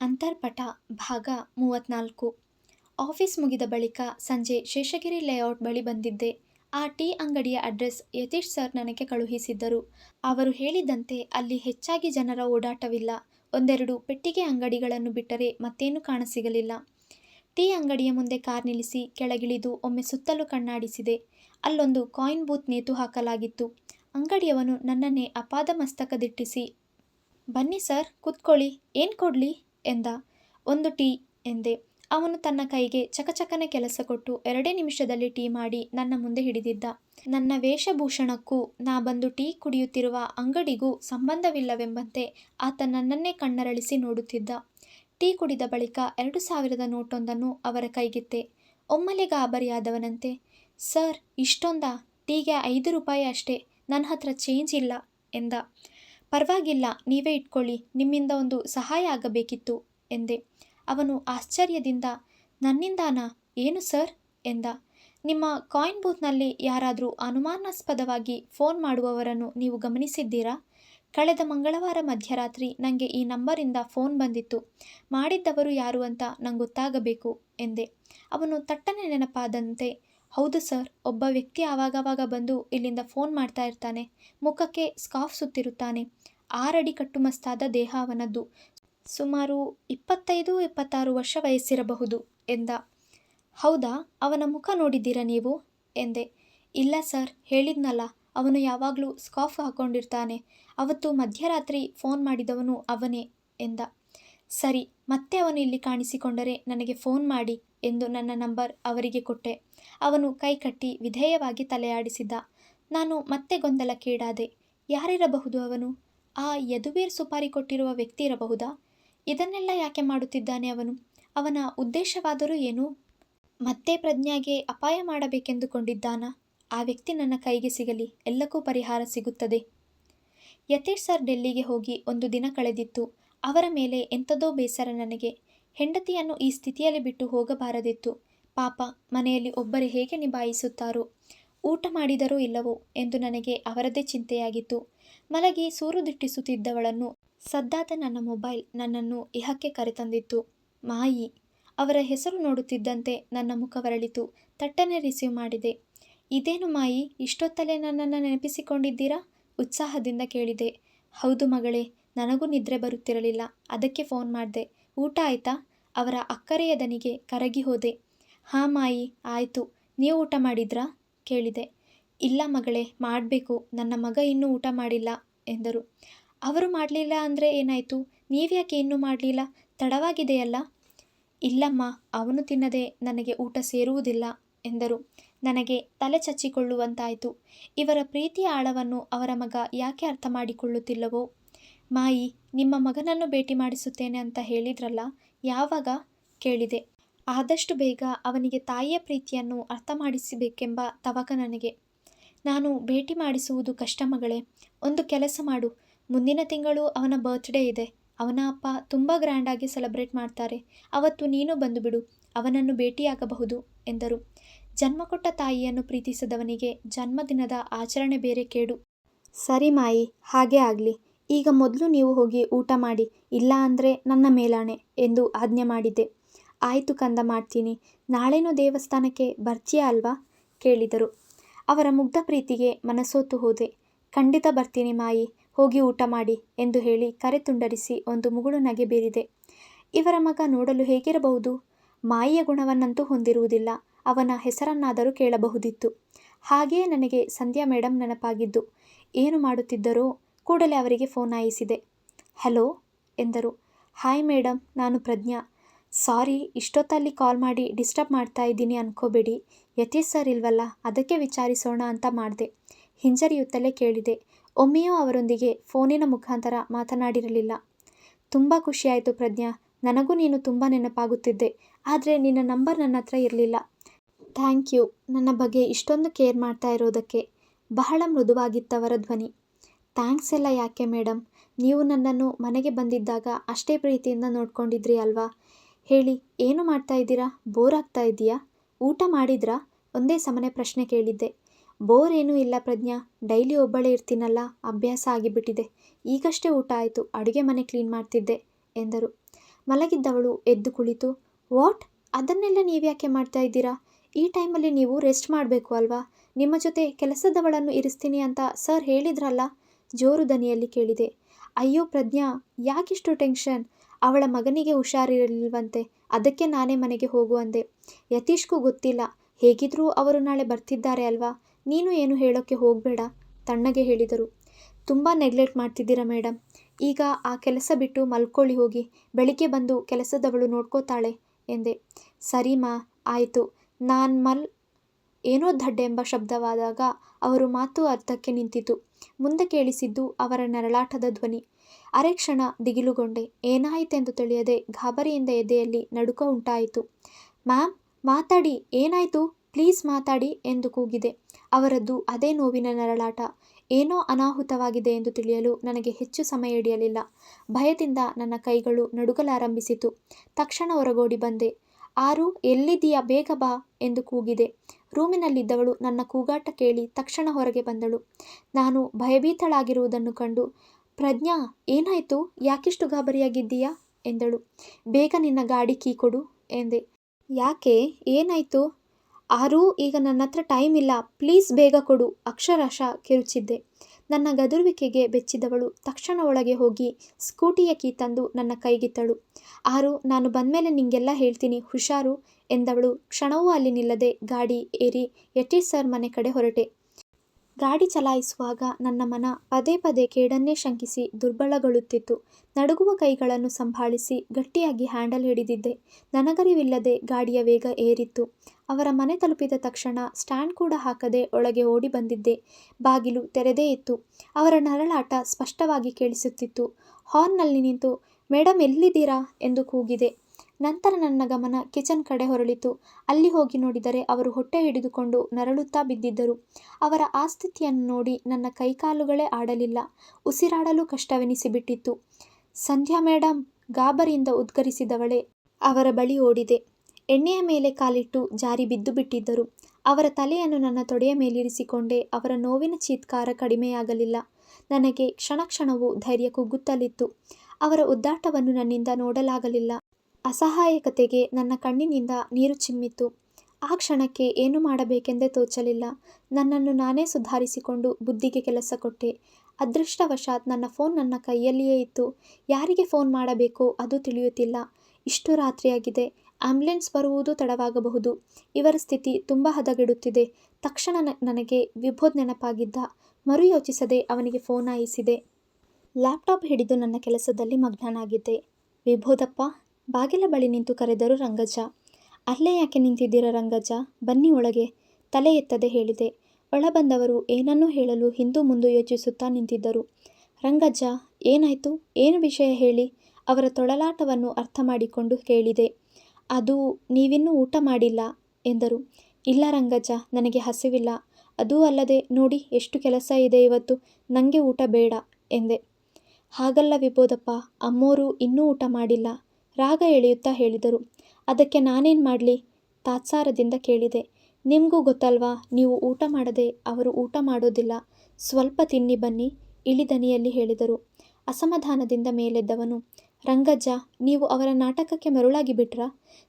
ಅಂತರ್ಪಟ ಭಾಗ ಮೂವತ್ತ್ನಾಲ್ಕು ಆಫೀಸ್ ಮುಗಿದ ಬಳಿಕ ಸಂಜೆ ಶೇಷಗಿರಿ ಲೇಔಟ್ ಬಳಿ ಬಂದಿದ್ದೆ. ಆ ಟೀ ಅಂಗಡಿಯ ಅಡ್ರೆಸ್ ಯತೀಶ್ ಸರ್ ನನಗೆ ಕಳುಹಿಸಿದ್ದರು. ಅವರು ಹೇಳಿದಂತೆ ಅಲ್ಲಿ ಹೆಚ್ಚಾಗಿ ಜನರ ಓಡಾಟವಿಲ್ಲ. ಒಂದೆರಡು ಪೆಟ್ಟಿಗೆ ಅಂಗಡಿಗಳನ್ನು ಬಿಟ್ಟರೆ ಮತ್ತೇನು ಕಾಣಸಿಗಲಿಲ್ಲ. ಟೀ ಅಂಗಡಿಯ ಮುಂದೆ ಕಾರ್ ನಿಲ್ಲಿಸಿ ಕೆಳಗಿಳಿದು ಒಮ್ಮೆ ಸುತ್ತಲೂ ಕಣ್ಣಾಡಿಸಿದೆ. ಅಲ್ಲೊಂದು ಕಾಯಿನ್ ಬೂತ್ ನೇತು ಹಾಕಲಾಗಿತ್ತು. ಅಂಗಡಿಯವನು ನನ್ನನ್ನೇ ಅಪಾದ ಮಸ್ತಕದಿಟ್ಟಿಸಿ ಬನ್ನಿ ಸರ್, ಕುತ್ಕೊಳ್ಳಿ, ಏನು ಕೊಡಲಿ? ಎಂದ. ಒಂದು ಟೀ ಎಂದೆ. ಅವನು ತನ್ನ ಕೈಗೆ ಚಕಚಕನೆ ಕೆಲಸ ಕೊಟ್ಟು ಎರಡೇ ನಿಮಿಷದಲ್ಲಿ ಟೀ ಮಾಡಿ ನನ್ನ ಮುಂದೆ ಹಿಡಿದಿದ್ದ. ನನ್ನ ವೇಷಭೂಷಣಕ್ಕೂ ನಾ ಬಂದು ಟೀ ಕುಡಿಯುತ್ತಿರುವ ಅಂಗಡಿಗೂ ಸಂಬಂಧವಿಲ್ಲವೆಂಬಂತೆ ಆತ ನನ್ನನ್ನೇ ಕಣ್ಣರಳಿಸಿ ನೋಡುತ್ತಿದ್ದ. ಟೀ ಕುಡಿದ ಬಳಿಕ ಎರಡು ಸಾವಿರದ ನೋಟೊಂದನ್ನು ಅವರ ಕೈಗಿತ್ತೆ. ಒಮ್ಮಲೆ ಗಾಬರಿಯಾದವನಂತೆ, ಸರ್, ಇಷ್ಟೊಂದಾ? ಟೀಗೆ ಐದು ರೂಪಾಯಿ ಅಷ್ಟೇ. ನನ್ನ ಹತ್ರ ಚೇಂಜ್ ಇಲ್ಲ ಎಂದ. ಪರವಾಗಿಲ್ಲ, ನೀವೇ ಇಟ್ಕೊಳ್ಳಿ, ನಿಮ್ಮಿಂದ ಒಂದು ಸಹಾಯ ಆಗಬೇಕಿತ್ತು, ಎಂದೆ. ಅವನು ಆಶ್ಚರ್ಯದಿಂದ, ನನ್ನಿಂದಾನಾ? ಏನು ಸರ್? ಎಂದ. ನಿಮ್ಮ ಕಾಯಿನ್ ಬೂತ್ನಲ್ಲಿ ಯಾರಾದರೂ ಅನುಮಾನಾಸ್ಪದವಾಗಿ ಫೋನ್ ಮಾಡುವವರನ್ನು ನೀವು ಗಮನಿಸಿದ್ದೀರಾ? ಕಳೆದ ಮಂಗಳವಾರ ಮಧ್ಯರಾತ್ರಿ ನನಗೆ ಈ ನಂಬರಿಂದ ಫೋನ್ ಬಂದಿತ್ತು. ಮಾಡಿದ್ದವರು ಯಾರು ಅಂತ ನಂಗೆ ಗೊತ್ತಾಗಬೇಕು, ಎಂದೆ. ಅವನು ತಟ್ಟನೆ ನೆನಪಾದಂತೆ ಹೌದು ಸರ್, ಒಬ್ಬ ವ್ಯಕ್ತಿ ಆವಾಗವಾಗ ಬಂದು ಇಲ್ಲಿಂದ ಫೋನ್ ಮಾಡ್ತಾ ಇರ್ತಾನೆ. ಮುಖಕ್ಕೆ ಸ್ಕಾಫ್ ಸುತ್ತಿರುತ್ತಾನೆ. ಆರಡಿ ಕಟ್ಟುಮಸ್ತಾದ ದೇಹ ಅವನದ್ದು. ಸುಮಾರು ಇಪ್ಪತ್ತೈದು, ಇಪ್ಪತ್ತಾರು ವರ್ಷ ವಯಸ್ಸಿರಬಹುದು ಎಂದ. ಹೌದಾ, ಅವನ ಮುಖ ನೋಡಿದ್ದೀರಾ ನೀವು? ಎಂದೆ. ಇಲ್ಲ ಸರ್, ಹೇಳಿದ್ನಲ್ಲ, ಅವನು ಯಾವಾಗಲೂ ಸ್ಕಾಫ್ ಹಾಕ್ಕೊಂಡಿರ್ತಾನೆ ಅವತ್ತು ಮಧ್ಯರಾತ್ರಿ ಫೋನ್ ಮಾಡಿದವನು ಅವನೇ ಎಂದ. ಸರಿ ಮತ್ತೆ ಅವನು ಇಲ್ಲಿ ಕಾಣಿಸಿಕೊಂಡರೆ ನನಗೆ ಫೋನ್ ಮಾಡಿ ಎಂದು ನನ್ನ ನಂಬರ್ ಅವರಿಗೆ ಕೊಟ್ಟೆ. ಅವನು ಕೈಕಟ್ಟಿ ವಿಧೇಯವಾಗಿ ತಲೆಯಾಡಿಸಿದ್ದ. ನಾನು ಮತ್ತೆ ಗೊಂದಲಕ್ಕೀಡಾದೆ ಯಾರಿರಬಹುದು ಅವನು? ಆ ಯದುವೀರ್ ಸುಪಾರಿ ಕೊಟ್ಟಿರುವ ವ್ಯಕ್ತಿ ಇರಬಹುದಾ? ಇದನ್ನೆಲ್ಲ ಯಾಕೆ ಮಾಡುತ್ತಿದ್ದಾನೆ ಅವನು? ಅವನ ಉದ್ದೇಶವಾದರೂ ಏನು? ಮತ್ತೆ ಪ್ರಜ್ಞಾಗೆ ಅಪಾಯ ಮಾಡಬೇಕೆಂದುಕೊಂಡಿದ್ದಾನ? ಆ ವ್ಯಕ್ತಿ ನನ್ನ ಕೈಗೆ ಸಿಗಲಿ, ಎಲ್ಲಕ್ಕೂ ಪರಿಹಾರ ಸಿಗುತ್ತದೆ. ಯತೀಶ್ ಸರ್ ಡೆಲ್ಲಿಗೆ ಹೋಗಿ ಒಂದು ದಿನ ಕಳೆದಿತ್ತು. ಅವರ ಮೇಲೆ ಎಂಥದೋ ಬೇಸರ ನನಗೆ. ಹೆಂಡತಿಯನ್ನು ಈ ಸ್ಥಿತಿಯಲ್ಲಿ ಬಿಟ್ಟು ಹೋಗಬಾರದಿತ್ತು. ಪಾಪ, ಮನೆಯಲ್ಲಿ ಒಬ್ಬರೇ ಹೇಗೆ ನಿಭಾಯಿಸುತ್ತಾರೋ? ಊಟ ಮಾಡಿದರೋ ಇಲ್ಲವೋ ಎಂದು ನನಗೆ ಅವರದೇ ಚಿಂತೆಯಾಗಿತ್ತು. ಮಲಗಿ ಸೂರು ದಿಟ್ಟಿಸುತ್ತಿದ್ದವಳನ್ನು ಸದ್ದಾದ ನನ್ನ ಮೊಬೈಲ್ ನನ್ನನ್ನು ಇಹಕ್ಕೆ ಕರೆತಂದಿತ್ತು. ಮಾಯಿ, ಅವರ ಹೆಸರು ನೋಡುತ್ತಿದ್ದಂತೆ ನನ್ನ ಮುಖವರಳಿತು ತಟ್ಟನೆ ರಿಸೀವ್ ಮಾಡಿದೆ. ಇದೇನು ಮಾಯಿ ಇಷ್ಟೊತ್ತಲೇ ನನ್ನನ್ನು ನೆನಪಿಸಿಕೊಂಡಿದ್ದೀರಾ? ಉತ್ಸಾಹದಿಂದ ಕೇಳಿದೆ. ಹೌದು ಮಗಳೇ ನನಗೂ ನಿದ್ರೆ ಬರುತ್ತಿರಲಿಲ್ಲ. ಅದಕ್ಕೆ ಫೋನ್ ಮಾಡಿದೆ. ಊಟ ಆಯ್ತಾ? ಅವರ ಅಕ್ಕರೆಯ ದನಿಗೆ ಕರಗಿ ಹೋದೆ. ಹಾಂ ಮಾಯಿ, ಆಯಿತು. ನೀವು ಊಟ ಮಾಡಿದ್ರಾ? ಕೇಳಿದೆ. ಇಲ್ಲ ಮಗಳೇ, ಮಾಡಬೇಕು. ನನ್ನ ಮಗ ಇನ್ನೂ ಊಟ ಮಾಡಿಲ್ಲ ಎಂದರು. ಅವರು ಮಾಡಲಿಲ್ಲ ಅಂದರೆ ಏನಾಯಿತು? ನೀವ್ಯಾಕೆ ಇನ್ನೂ ಮಾಡಲಿಲ್ಲ? ತಡವಾಗಿದೆಯಲ್ಲ? ಇಲ್ಲಮ್ಮ, ಅವನು ತಿನ್ನದೆ ನನಗೆ ಊಟ ಸೇರುವುದಿಲ್ಲ ಎಂದರು. ನನಗೆ ತಲೆ ಚಚ್ಚಿಕೊಳ್ಳುವಂತಾಯಿತು. ಇವರ ಪ್ರೀತಿಯ ಆಳವನ್ನು ಅವರ ಮಗ ಯಾಕೆ ಅರ್ಥ ಮಾಡಿಕೊಳ್ಳುತ್ತಿಲ್ಲವೋ? ಮಾಯಿ, ನಿಮ್ಮ ಮಗನನ್ನು ಭೇಟಿ ಮಾಡಿಸುತ್ತೇನೆ ಅಂತ ಹೇಳಿದ್ರಲ್ಲ, ಯಾವಾಗ? ಕೇಳಿದೆ. ಆದಷ್ಟು ಬೇಗ ಅವನಿಗೆ ತಾಯಿಯ ಪ್ರೀತಿಯನ್ನು ಅರ್ಥ ಮಾಡಿಸಬೇಕೆಂಬ ತವಕ ನನಗೆ. ನಾನು ಭೇಟಿ ಮಾಡಿಸುವುದು ಕಷ್ಟ ಮಗಳೇ, ಒಂದು ಕೆಲಸ ಮಾಡು. ಮುಂದಿನ ತಿಂಗಳು ಅವನ ಬರ್ತ್ಡೇ ಇದೆ. ಅವನ ಅಪ್ಪ ತುಂಬ ಗ್ರ್ಯಾಂಡಾಗಿ ಸೆಲೆಬ್ರೇಟ್ ಮಾಡ್ತಾರೆ. ಅವತ್ತು ನೀನು ಬಂದುಬಿಡು ಅವನನ್ನು ಭೇಟಿಯಾಗಬಹುದು, ಎಂದರು. ಜನ್ಮ ಕೊಟ್ಟ ತಾಯಿಯನ್ನು ಪ್ರೀತಿಸಿದವನಿಗೆ ಜನ್ಮದಿನದ ಆಚರಣೆ ಬೇರೆ ಕೇಡು. ಸರಿ ಮಾಯಿ, ಹಾಗೇ ಆಗಲಿ. ಈಗ ಮೊದಲು ನೀವು ಹೋಗಿ ಊಟ ಮಾಡಿ, ಇಲ್ಲ ಅಂದರೆ ನನ್ನ ಮೇಲಾಣೆ ಎಂದು ಆಜ್ಞೆ ಮಾಡಿದ್ದೆ. ಆಯಿತು ಕಂದ ಮಾಡ್ತೀನಿ, ನಾಳೆನೂ ದೇವಸ್ಥಾನಕ್ಕೆ ಬರ್ತೀಯಾ ಅಲ್ವಾ? ಕೇಳಿದರು. ಅವರ ಮುಗ್ಧ ಪ್ರೀತಿಗೆ ಮನಸೋತು ಹೋದೆ. ಖಂಡಿತ ಬರ್ತೀನಿ ಮಾಯಿ, ಹೋಗಿ ಊಟ ಮಾಡಿ ಎಂದು ಹೇಳಿ ಕರೆ ತುಂಡರಿಸಿ ಒಂದು ಮುಗುಳು ನಗೆ ಬೀರಿದೆ. ಇವರ ಮಗ ನೋಡಲು ಹೇಗಿರಬಹುದು? ಮಾಯಿಯ ಗುಣವನ್ನಂತೂ ಹೊಂದಿರುವುದಿಲ್ಲ, ಅವನ ಹೆಸರನ್ನಾದರೂ ಕೇಳಬಹುದಿತ್ತು. ಹಾಗೆಯೇ ನನಗೆ ಸಂಧ್ಯಾ ಮೇಡಮ್ ನೆನಪಾಗಿದ್ದು, ಏನು ಮಾಡುತ್ತಿದ್ದರೋ ಕೂಡಲೇ ಅವರಿಗೆ ಫೋನ್ ಆಯಿಸಿದೆ ಹಲೋ, ಎಂದರು. ಹಾಯ್ ಮೇಡಮ್ ನಾನು ಪ್ರಜ್ಞಾ. ಸಾರಿ, ಇಷ್ಟೊತ್ತಲ್ಲಿ ಕಾಲ್ ಮಾಡಿ ಡಿಸ್ಟರ್ಬ್ ಮಾಡ್ತಾ ಇದ್ದೀನಿ ಅನ್ಕೋಬೇಡಿ. ಯತೀಶ್ ಸರ್ ಇಲ್ವಲ್ಲ, ಅದಕ್ಕೆ ವಿಚಾರಿಸೋಣ ಅಂತ ಮಾಡಿದೆ. ಹಿಂಜರಿಯುತ್ತಲೇ ಕೇಳಿದೆ. ಒಮ್ಮೆಯೂ ಅವರೊಂದಿಗೆ ಫೋನಿನ ಮುಖಾಂತರ ಮಾತನಾಡಿರಲಿಲ್ಲ. ತುಂಬ ಖುಷಿಯಾಯಿತು ಪ್ರಜ್ಞಾ. ನನಗೂ ನೀನು ತುಂಬ ನೆನಪಾಗುತ್ತಿದ್ದೆ. ಆದರೆ ನಿನ್ನ ನಂಬರ್ ನನ್ನ ಹತ್ರ ಇರಲಿಲ್ಲ. Thank you. ನನ್ನ ಬಗ್ಗೆ ಇಷ್ಟೊಂದು ಕೇರ್ ಮಾಡ್ತಾ ಇರೋದಕ್ಕೆ. ಬಹಳ ಮೃದುವಾಗಿತ್ತವರ ಧ್ವನಿ. ಥ್ಯಾಂಕ್ಸ್ ಎಲ್ಲ ಯಾಕೆ ಮೇಡಮ್ ನೀವು ನನ್ನನ್ನು ಮನೆಗೆ ಬಂದಿದ್ದಾಗ ಅಷ್ಟೇ ಪ್ರೀತಿಯಿಂದ ನೋಡ್ಕೊಂಡಿದ್ರಿ ಅಲ್ವಾ? ಹೇಳಿ, ಏನು ಮಾಡ್ತಾ ಇದ್ದೀರಾ? ಬೋರ್ ಆಗ್ತಾ ಇದೆಯಾ ಊಟ ಮಾಡಿದ್ರಾ? ಒಂದೇ ಸಮನೆ ಪ್ರಶ್ನೆ ಕೇಳಿದ್ದೆ. ಬೋರ್ ಏನೂ ಇಲ್ಲ ಪ್ರಜ್ಞಾ. ಡೈಲಿ ಒಬ್ಬಳೇ ಇರ್ತೀನಲ್ಲ. ಅಭ್ಯಾಸ ಆಗಿಬಿಟ್ಟಿದೆ. ಈಗಷ್ಟೇ ಊಟ ಆಯಿತು. ಅಡುಗೆ ಮನೆ ಕ್ಲೀನ್ ಮಾಡ್ತಿದ್ದೆ, ಎಂದರು. ಮಲಗಿದ್ದವಳು ಎದ್ದು ಕುಳಿತು, ವಾಟ್? ಅದನ್ನೆಲ್ಲ ನೀವ್ಯಾಕೆ ಮಾಡ್ತಾ ಇದ್ದೀರಾ? ಈ ಟೈಮಲ್ಲಿ ನೀವು ರೆಸ್ಟ್ ಮಾಡಬೇಕು ಅಲ್ವಾ? ನಿಮ್ಮ ಜೊತೆ ಕೆಲಸದವಳನ್ನು ಇರಿಸ್ತೀನಿ ಅಂತ ಸರ್ ಹೇಳಿದ್ರಲ್ಲ. ಜೋರು ದನಿಯಲ್ಲಿ ಕೇಳಿದೆ. ಅಯ್ಯೋ ಪ್ರಜ್ಞಾ, ಯಾಕಿಷ್ಟು ಟೆನ್ಷನ್? ಅವಳ ಮಗನಿಗೆ ಹುಷಾರಿರಲಿಲ್ವಂತೆ, ಅದಕ್ಕೆ ನಾನೇ ಮನೆಗೆ ಹೋಗು ಅಂದೆ. ಯತೀಶ್ಗೂ ಗೊತ್ತಿಲ್ಲ, ಹೇಗಿದ್ರೂ ಅವರು ನಾಳೆ ಬರ್ತಿದ್ದಾರೆ ಅಲ್ವಾ? ನೀನು ಏನು ಹೇಳೋಕ್ಕೆ ಹೋಗಬೇಡ, ತಣ್ಣಗೆ ಹೇಳಿದರು. ತುಂಬ ನೆಗ್ಲೆಕ್ಟ್ ಮಾಡ್ತಿದ್ದೀರಾ ಮೇಡಮ್ ಈಗ ಆ ಕೆಲಸ ಬಿಟ್ಟು ಮಲ್ಕೊಳ್ಳಿ ಹೋಗಿ, ಬೆಳಿಗ್ಗೆ ಬಂದು ಕೆಲಸದವಳು ನೋಡ್ಕೋತಾಳೆ, ಎಂದೆ. ಸರಿ ಮಾ ಆಯಿತು. ನಾನು ಮಲ್ ಏನೋ ದಡ್ಡ ಎಂಬ ಶಬ್ದವಾದಾಗ ಅವರು ಮಾತು ಅರ್ಥಕ್ಕೆ ನಿಂತಿತು. ಮುಂದೆ ಕೇಳಿಸಿದ್ದು ಅವರ ನರಳಾಟದ ಧ್ವನಿ. ಅರೆ ಕ್ಷಣ ದಿಗಿಲುಗೊಂಡೆ. ಏನಾಯಿತೆಂದು ತಿಳಿಯದೆ ಗಾಬರಿಯಿಂದ ಎದೆಯಲ್ಲಿ ನಡುಕ ಉಂಟಾಯಿತು. ಮ್ಯಾಮ್, ಮಾತಾಡಿ. ಏನಾಯಿತು? ಪ್ಲೀಸ್ ಮಾತಾಡಿ ಎಂದು ಕೂಗಿದೆ. ಅವರದ್ದು ಅದೇ ನೋವಿನ ನರಳಾಟ. ಏನೋ ಅನಾಹುತವಾಗಿದೆ ಎಂದು ತಿಳಿಯಲು ನನಗೆ ಹೆಚ್ಚು ಸಮಯ ಹಿಡಿಯಲಿಲ್ಲ. ಭಯದಿಂದ ನನ್ನ ಕೈಗಳು ನಡುಗಲಾರಂಭಿಸಿತು. ತಕ್ಷಣ ಹೊರಗೋಡಿ ಬಂದೆ. ಆರು, ಎಲ್ಲಿದ್ದೀಯಾ? ಬೇಗ ಬಾ ಎಂದು ಕೂಗಿದೆ. ರೂಮಿನಲ್ಲಿದ್ದವಳು ನನ್ನ ಕೂಗಾಟ ಕೇಳಿ ತಕ್ಷಣ ಹೊರಗೆ ಬಂದಳು. ನಾನು ಭಯಭೀತಳಾಗಿರುವುದನ್ನು ಕಂಡು, ಪ್ರಜ್ಞಾ, ಏನಾಯಿತು? ಯಾಕಿಷ್ಟು ಗಾಬರಿಯಾಗಿದ್ದೀಯಾ? ಎಂದಳು. ಬೇಗ ನಿನ್ನ ಗಾಡಿ ಕೀ ಕೊಡು, ಎಂದೆ. ಯಾಕೆ? ಏನಾಯಿತು? ಆರೂ ಈಗ ನನ್ನ ಹತ್ರ ಟೈಮ್ ಇಲ್ಲ ಪ್ಲೀಸ್ ಬೇಗ ಕೊಡು, ಅಕ್ಷರಶಃ ಕಿರುಚಿದ್ದೆ. ನನ್ನ ಗದುರುವಿಕೆಗೆ ಬೆಚ್ಚಿದವಳು. ತಕ್ಷಣ ಒಳಗೆ ಹೋಗಿ ಸ್ಕೂಟಿಯ ಕೀ ತಂದು ನನ್ನ ಕೈಗಿತ್ತಳು. ಆರು, ನಾನು ಬಂದಮೇಲೆ ನಿಂಗೆಲ್ಲ ಹೇಳ್ತೀನಿ, ಹುಷಾರು, ಎಂದವಳು. ಕ್ಷಣವೂ ಅಲ್ಲಿ ನಿಲ್ಲದೆ ಗಾಡಿ ಏರಿ ಯಟೀಶ್ ಸರ್ ಮನೆ ಕಡೆ ಹೊರಟೆ. ಗಾಡಿ ಚಲಾಯಿಸುವಾಗ ನನ್ನ ಮನ ಪದೇ ಪದೇ ಕೇಡನ್ನೇ ಶಂಕಿಸಿ ದುರ್ಬಲಗೊಳ್ಳುತ್ತಿತ್ತು ನಡುಗುವ ಕೈಗಳನ್ನು ಸಂಭಾಳಿಸಿ ಗಟ್ಟಿಯಾಗಿ ಹ್ಯಾಂಡಲ್ ಹಿಡಿದಿದ್ದೆ. ನನಗರಿವಿಲ್ಲದೆ ಗಾಡಿಯ ವೇಗ ಏರಿತ್ತು. ಅವರ ಮನೆ ತಲುಪಿದ ತಕ್ಷಣ ಸ್ಟ್ಯಾಂಡ್ ಕೂಡ ಹಾಕದೆ ಒಳಗೆ ಓಡಿ ಬಂದಿದ್ದೆ. ಬಾಗಿಲು ತೆರೆದೇ ಇತ್ತು. ಅವರ ನರಳಾಟ ಸ್ಪಷ್ಟವಾಗಿ ಕೇಳಿಸುತ್ತಿತ್ತು. ಹಾರ್ನ್ನಲ್ಲಿ ನಿಂತು ಮೇಡಮ್ ಎಲ್ಲಿದ್ದೀರಾ? ಎಂದು ಕೂಗಿದೆ. ನಂತರ ನನ್ನ ಗಮನ ಕಿಚನ್ ಕಡೆ ಹೊರಳಿತು. ಅಲ್ಲಿ ಹೋಗಿ ನೋಡಿದರೆ ಅವರು ಹೊಟ್ಟೆ ಹಿಡಿದುಕೊಂಡು ನರಳುತ್ತಾ ಬಿದ್ದಿದ್ದರು. ಅವರ ಆ ಸ್ಥಿತಿಯನ್ನು ನೋಡಿ ನನ್ನ ಕೈಕಾಲುಗಳೇ ಆಡಲಿಲ್ಲ. ಉಸಿರಾಡಲು ಕಷ್ಟವೆನಿಸಿಬಿಟ್ಟಿತ್ತು. ಸಂಧ್ಯಾ ಮೇಡಮ್ ಗಾಬರಿಯಿಂದ ಉದ್ಗರಿಸಿದವಳೆ ಅವರ ಬಳಿ ಓಡಿದೆ. ಎಣ್ಣೆಯ ಮೇಲೆ ಕಾಲಿಟ್ಟು ಜಾರಿ ಬಿದ್ದು ಬಿಟ್ಟಿದ್ದರು. ಅವರ ತಲೆಯನ್ನು ನನ್ನ ತೊಡೆಯ ಮೇಲಿರಿಸಿಕೊಂಡೆ ಅವರ ನೋವಿನ ಚೀತ್ಕಾರ ಕಡಿಮೆಯಾಗಲಿಲ್ಲ. ನನಗೆ ಕ್ಷಣ ಕ್ಷಣವೂ ಧೈರ್ಯ ಕುಗ್ಗುತ್ತಲಿತ್ತು. ಅವರ ಉದ್ದಾಟವನ್ನು ನನ್ನಿಂದ ನೋಡಲಾಗಲಿಲ್ಲ. ಅಸಹಾಯಕತೆಗೆ ನನ್ನ ಕಣ್ಣಿನಿಂದ ನೀರು ಚಿಮ್ಮಿತು ಆ ಕ್ಷಣಕ್ಕೆ ಏನು ಮಾಡಬೇಕೆಂದೇ ತೋಚಲಿಲ್ಲ. ನನ್ನನ್ನು ನಾನೇ ಸುಧಾರಿಸಿಕೊಂಡು ಬುದ್ಧಿಗೆ ಕೆಲಸ ಕೊಟ್ಟೆ. ಅದೃಷ್ಟವಶಾತ್ ನನ್ನ ಫೋನ್ ನನ್ನ ಕೈಯಲ್ಲಿಯೇ ಇತ್ತು. ಯಾರಿಗೆ ಫೋನ್ ಮಾಡಬೇಕೋ ಅದು ತಿಳಿಯುತ್ತಿಲ್ಲ. ಇಷ್ಟು ರಾತ್ರಿಯಾಗಿದೆ. ಆಂಬ್ಯುಲೆನ್ಸ್ ಬರುವುದು ತಡವಾಗಬಹುದು. ಇವರ ಸ್ಥಿತಿ ತುಂಬ ಹದಗೆಡುತ್ತಿದೆ. ತಕ್ಷಣ ನನಗೆ ವಿಭೋದ್ ನೆನಪಾಗಿದ್ದ. ಮರು ಯೋಚಿಸದೆ ಅವನಿಗೆ ಫೋನ್ ಆಯಿಸಿದೆ ಲ್ಯಾಪ್ಟಾಪ್ ಹಿಡಿದು ನನ್ನ ಕೆಲಸದಲ್ಲಿ ಮಗ್ನನಾಗಿದ್ದೆ. ವಿಭೋದಪ್ಪ ಬಾಗಿಲ ಬಳಿ ನಿಂತು ಕರೆದರು ರಂಗಜ್ಜ. ಅಲ್ಲೇ ಯಾಕೆ ನಿಂತಿದ್ದೀರ ರಂಗಜ್ಜ? ಬನ್ನಿ ಒಳಗೆ. ತಲೆ ಎತ್ತದೆ ಹೇಳಿದೆ. ಒಳಬಂದವರು ಏನನ್ನೂ ಹೇಳಲು ಹಿಂದೂ ಮುಂದು ಯೋಚಿಸುತ್ತಾ ನಿಂತಿದ್ದರು. ರಂಗಜ್ಜ, ಏನಾಯಿತು? ಏನು ವಿಷಯ ಹೇಳಿ? ಅವರ ತೊಳಲಾಟವನ್ನು ಅರ್ಥ ಮಾಡಿಕೊಂಡು ಕೇಳಿದೆ. ಅದು ನೀವಿನ್ನೂ ಊಟ ಮಾಡಿಲ್ಲ ಎಂದರು. ಇಲ್ಲ ರಂಗಜ್ಜ, ನನಗೆ ಹಸಿವಿಲ್ಲ. ಅದೂ ಅಲ್ಲದೆ ನೋಡಿ, ಎಷ್ಟು ಕೆಲಸ ಇದೆ ಇವತ್ತು. ನನಗೆ ಊಟ ಬೇಡ ಎಂದೆ. ಹಾಗಲ್ಲ ವಿಬೋದಪ್ಪ, ಅಮ್ಮೋರು ಇನ್ನೂ ಊಟ ಮಾಡಿಲ್ಲ. ರಾಗ ಎಳೆಯುತ್ತಾ ಹೇಳಿದರು. ಅದಕ್ಕೆ ನಾನೇನು ಮಾಡಲಿ? ತಾತ್ಸಾರದಿಂದ ಕೇಳಿದೆ. ನಿಮಗೂ ಗೊತ್ತಲ್ವಾ, ನೀವು ಊಟ ಮಾಡದೆ ಅವರು ಊಟ ಮಾಡೋದಿಲ್ಲ. ಸ್ವಲ್ಪ ತಿನ್ನಿ ಬನ್ನಿ ಇಳಿದನಿಯಲ್ಲಿ ಹೇಳಿದರು. ಅಸಮಾಧಾನದಿಂದ ಮೇಲೆದ್ದವನು, ರಂಗಜ್ಜ, ನೀವು ಅವರ ನಾಟಕಕ್ಕೆ ಮರುಳಾಗಿ ಬಿಟ್ರಾ?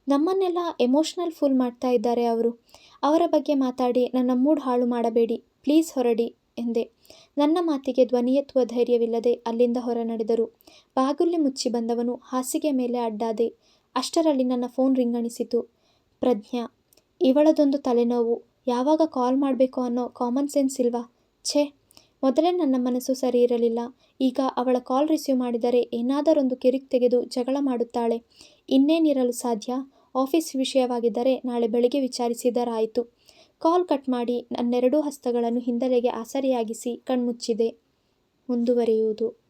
ನಮ್ಮನ್ನೆಲ್ಲ ಎಮೋಷ್ನಲ್ ಫುಲ್ ಮಾಡ್ತಾ ಇದ್ದಾರೆ ಅವರು. ಅವರ ಬಗ್ಗೆ ಮಾತಾಡಿ ನನ್ನ ಮೂಡ್ ಹಾಳು ಮಾಡಬೇಡಿ. ಪ್ಲೀಸ್ ಹೊರಡಿ. ಎಂದೆ. ನನ್ನ ಮಾತಿಗೆ ಧ್ವನಿಯತ್ವ ಧೈರ್ಯವಿಲ್ಲದೆ ಅಲ್ಲಿಂದ ಹೊರ ನಡೆದರು ಬಾಗುಲ್ಲಿ ಮುಚ್ಚಿ ಬಂದವನು ಹಾಸಿಗೆ ಮೇಲೆ ಅಡ್ಡಾದೆ. ಅಷ್ಟರಲ್ಲಿ ನನ್ನ ಫೋನ್ ರಿಂಗಣಿಸಿತು ಪ್ರಜ್ಞಾ, ಇವಳದೊಂದು ತಲೆನೋವು. ಯಾವಾಗ ಕಾಲ್ ಮಾಡಬೇಕು ಅನ್ನೋ ಕಾಮನ್ ಸೆನ್ಸ್ ಇಲ್ವಾ? ಛೇ, ಮೊದಲೇ ನನ್ನ ಮನಸ್ಸು ಸರಿ ಇರಲಿಲ್ಲ. ಈಗ ಅವಳ ಕಾಲ್ ರಿಸೀವ್ ಮಾಡಿದರೆ ಏನಾದರೊಂದು ಕಿರಿಕ್ ತೆಗೆದು ಜಗಳ ಮಾಡುತ್ತಾಳೆ. ಇನ್ನೇನಿರಲು ಸಾಧ್ಯ? ಆಫೀಸ್ ವಿಷಯವಾಗಿದ್ದರೆ ನಾಳೆ ಬೆಳಿಗ್ಗೆ ವಿಚಾರಿಸಿದರಾಯಿತು. ಕಾಲ್ ಕಟ್ ಮಾಡಿ ನನ್ನೆರಡೂ ಹಸ್ತಗಳನ್ನು ಹಿಂದಲೆಗೆ ಆಸರೆಯಾಗಿಸಿ ಕಣ್ಮುಚ್ಚಿದೆ. ಮುಂದುವರಿಯುವುದು.